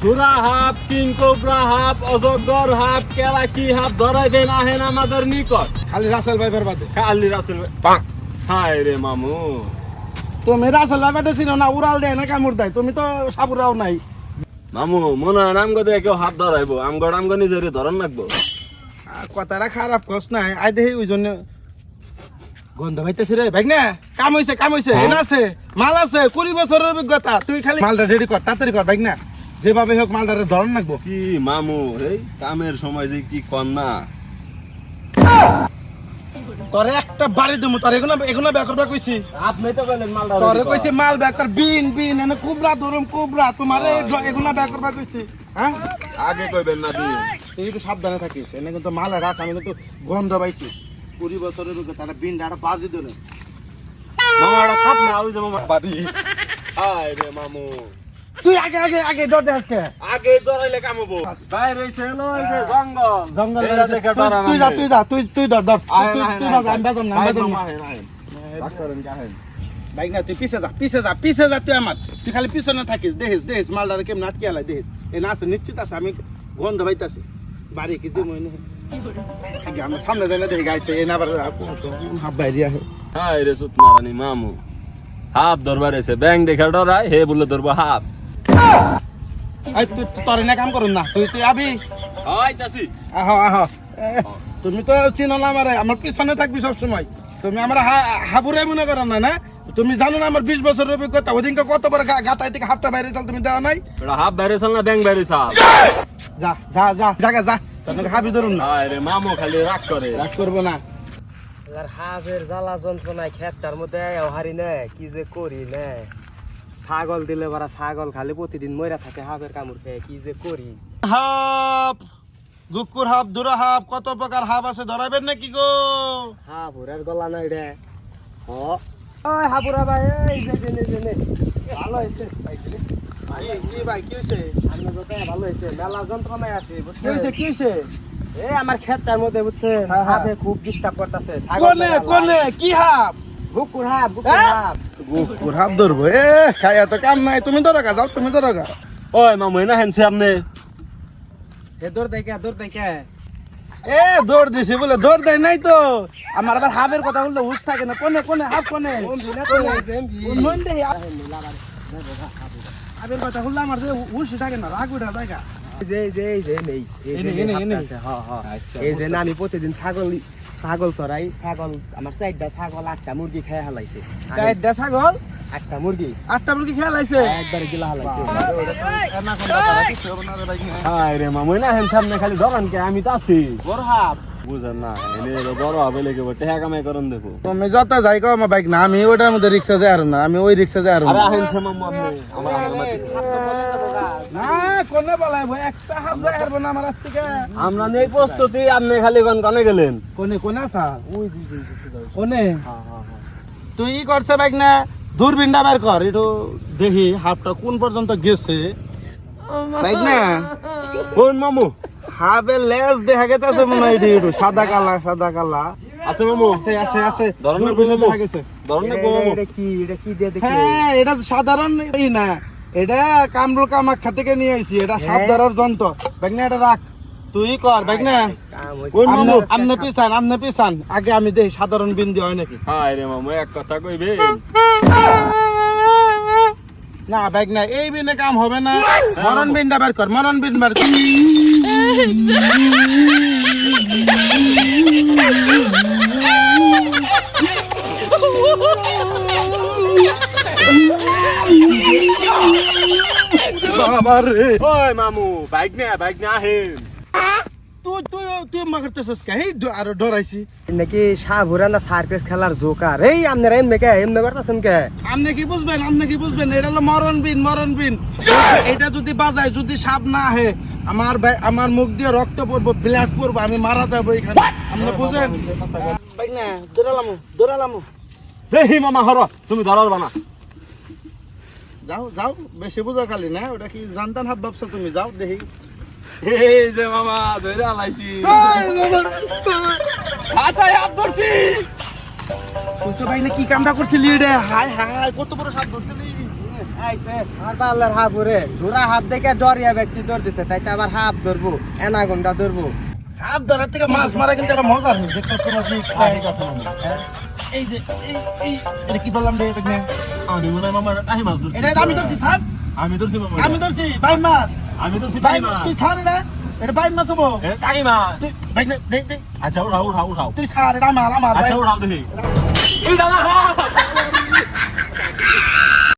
সুরা half king cobra half অজগর half কেলাকি হাফ ধরাইবেন আহেন আমাদের নিকট। খালি রাসেল ভাই বাদে। খালি রাসেল হায় রে মামু। তুমি রাসেল ভাই বাদে ছিল না উড়াল দেয় না কামড় দেয়। তুমি তো সাপুরাও নাই। মামু মনে হয় আমগো দিয়ে কেউ হাত ধরাইবো। আমগো আমগো নিজেরই ধরন রাখব আর কথাটা খারাপ কস নাই। আই দেখি ওই জন্য গন্ধ পাইতেছি রে ভাই না কাম হইছে কাম হইছে এনা আছে মাল আছে কুড়ি বছরের অভিজ্ঞতা। তুই খালি মালটা রেডি কর তাড়াতাড়ি কর ভাই না যেভাবে হোক মালটারে ধরন রাখব কি মামু এই কামের সময় যে কি কন্যা তোরে একটা বাড়ি দেবো তোর এগুলো এগুলো বের করবা কইছি আপনি তো বলেন তোরে কইছি মাল বের কর বিন বিন এনে কুবরা ধরুম কুবরা। তোমার এগুলো বের করবা কইছি হ্যাঁ? আগে কইবেন না তুই তুই একটু সাবধানে থাকিস এনে কিন্তু মাল রাখ আমি কিন্তু গন্ধ পাইছি। কুড়ি বছরের অভিজ্ঞতা একটা বিন একটা বাজি দিলে। মামা ওটা সাপ না ওই যে মামা। বাড়ি হায় রে মামু। তুই আগে আগে আগে ডর দে আজকে। আগে ধরাইলে কামবো বাইরে ছিল ওই যে জঙ্গল। জঙ্গল দেখে ডরা তুই যা তুই যা তুই তুই ধর ধর তুই তুই আমি না আমি বাজাম না কি আহেন? বাইক না তুই পিছে যা পিছে যা পিছে যা তুই আমার। তুই খালি পিছনে থাকিস দেখিস দেখিস মালদারে কেমন আটকে আলাই দেখিস। এ না আছে নিশ্চিত আছে আমি গন্ধ পাইতাছি। বাড়ি কি দিব আমার সামনে না দেখি গাইছে এ না আবার হাত বাইরে আহে হায় রে সুত মারানি মামু। হাফ ধরবার এসে ব্যাং দেখে ডরায় হে বলে ধরবো হাফ এই তুই তোর না কাম করুন না। তুই তুই আবি। আহ আহ। তুমি তো চিনো না আমার। আমার পিছনে থাকবি সব সময় তুমি আমার হাবুরে মনে করো না না? তুমি জানো না আমার বিশ বছরের অভিজ্ঞতা। ওদিনকে কত বড় গা- থেকে হাফটা বাইরে চাল তুমি দেওয়া নাই? হাফ বাইরে চল না ব্যাং বাইরে চাল? যা যা যা জায়গা যা। তোকে হাবি ধরুন না। হায় রে মামু খালি রাগ করে। রাগ করব না। আর হাফের জ্বালা যন্ত্রণায় খেতটার মধ্যে হারি নে কি যে করি নে। ছাগল দিলে বারা ছাগল খালি প্রতিদিন মইরা থাকে হাফের কামড় খেয়ে কি যে করি? হাফ! গুকুর হাফ দুরা হাফ কত প্রকার হাফ আছে ধরাবেন নাকি গো? হাফুরের গলা নাই রে। হ। ওই হাফুরা ভাই এই যে যে যে নে। ভালো হয়েছে কি ভাই কি হয়েছে আমি তো ভালো হয়েছে মেলা যন্ত্রণায় আছে কি কি হয়েছে এই আমার খেতটার মধ্যে বুঝছেন? হ্যাঁ, হ্যাঁ। হাফে খুব ডিস্টার্ব করতেছে। কোনে কোনে? কি হাফ? বুকুর হাফ বুকুর হ্যাঁ? হাফ। গুকুর হাফ ধরবো। এ খাইয়া তো কাম নাই তুমি ধরো গা যাও তুমি ধরো গা। ওই মামু এনা হেনছে আপনি। হে দৌড় দেখে দৌড় দেখে। এ দৌড় দিছি বলে দৌড় দেয় নাই তো। আমার আবার হাফের কথা বললে হুশ থাকে না। কোনে কোনে হাফ কোনে? মন দেই হাফের কথা বললে আমার যে হুশ থাকে না রাগ উঠা জায়গা যে যে যে নেই এই যে না আমি প্রতিদিন ছাগল ছাগল চড়াই ছাগল আমার চারটা ছাগল আটটা মুরগি খেয়ে হালাইছে। চারটা ছাগল? আটটা মুরগি। আটটা মুরগি খেলাইছে একবারে গিলা হালাইছে। হায় রে মামু এনা হেনছে আপনি খালি ধরান কে আমি তো আছি। বুঝেন না এলো বড় হবে লেগে টেহা কামাই করুন দেখো। তুমি যত যাই কো আমার বাইক না আমি ওটার মধ্যে রিক্সা যাই আর না আমি ওই রিক্সা যাই আর আরে না মামু আমার না কোনে বলাই ভাই একটা হাফ যাই হারবো না আমার থেকে? আমরা নেই প্রস্তুতি আপনি খালি কোন কনে গেলেন? কোনে কোনে আসা ওই। কোনে। তুই ই করছে বাইক না দূরবীনটা বের কর একটু দেখি হাফটা কোন পর্যন্ত গেছে। বাইক না? কোন মামু? হাফের লেজ দেখা গেছে মনে হয় একটু সাদা কালা সাদা কালা। আছে মামু? আছে আছে আছে। ধরনের মামু? দেখা গেছে। ধরনের এটা- কো মামু এটা কি এটা কি দিয়ে দেখি? হ্যাঁ এটা সাধারণ ই না। এটা কামরুল কামাখ্যা থেকে নিয়ে আইছি এটা সাপ হ্যাঁ? ধরার যন্ত্র। বাইক না এটা রাখ। তুই কর বাইক না কাম হইছে। আমনে- পিছান আমনে পিছান আগে আমি দেখি সাধারণ বিন্দু হয় নাকি? হায় রে মামু এক কথা কইবে? না বাইক না এই বিনে কাম হবে না। মরণ বিনটা বের কর মরণ বিন বের কর। বাবা রে ওই মামু বাইক না বাইক না আহেন তুই তুই তুই মা কে? এই ড- ডরাইছি। নাকি সাবুরা না সার্কাস খেলার জোকার? এই আপনারা এমনি কে? এমনি করতেছেন কে? আপনি কি বুঝবেন আপনি কি বুঝবেন? এটা হলো মরণ বিন মরণ বিন। এটা যদি বাজায় যদি সাপ না আমার ভাই- আমার মুখ দিয়ে রক্ত পড়ব ব্লাড পড়ব আমি মারা যাব এখানে। আপনি বুঝেন? ভাই না দৌড়ালাম। দৌড়ালাম দেহি মামা হর তুমি ধরার বানা যাও যাও বেশি বুঝা খালি না ওটা কি জানতাম হাব ভাবছ তুমি যাও দেখি। এই যে মামা ধরে আলাইছি। আচ্ছা হাত ধরছি। তুই ভাই কি কামটা করছিলি রে? হাই হাই কত বড় সাপ ধরছিলি। আইছে আর পাল্লার হাফ ওরে। ধরা হাত দেখে ডরিয়া ব্যক্তি দৌড় দিছে তাই তো আবার হাফ ধরবো এনাগন্ডা ধরবো। হাত ধরার থেকে মাছ মারা কিন্তু একটা মজা নেই দেখছিস কোনো ঠিক আছে মামা হ্যাঁ? এই যে এই এই এটা কি ধরলাম রে এটা আমি মনে মামা কাহি মাছ ধরছি। এটা আমি ধরছি স্যার। আমি ধরছি মামা আমি ধরছি বাই মাছ। আমি ধরছি বাই মাছ। তুই ছাড় এটা? এটা বাই মাছ হব? কাহি মাছ। তুই ভাই না, দেখ দেখ আচ্ছা উঠাও উঠাও উঠাও। তুই ছাড় এটা আমার আমার আচ্ছা উঠাও দেখি। এই দাদা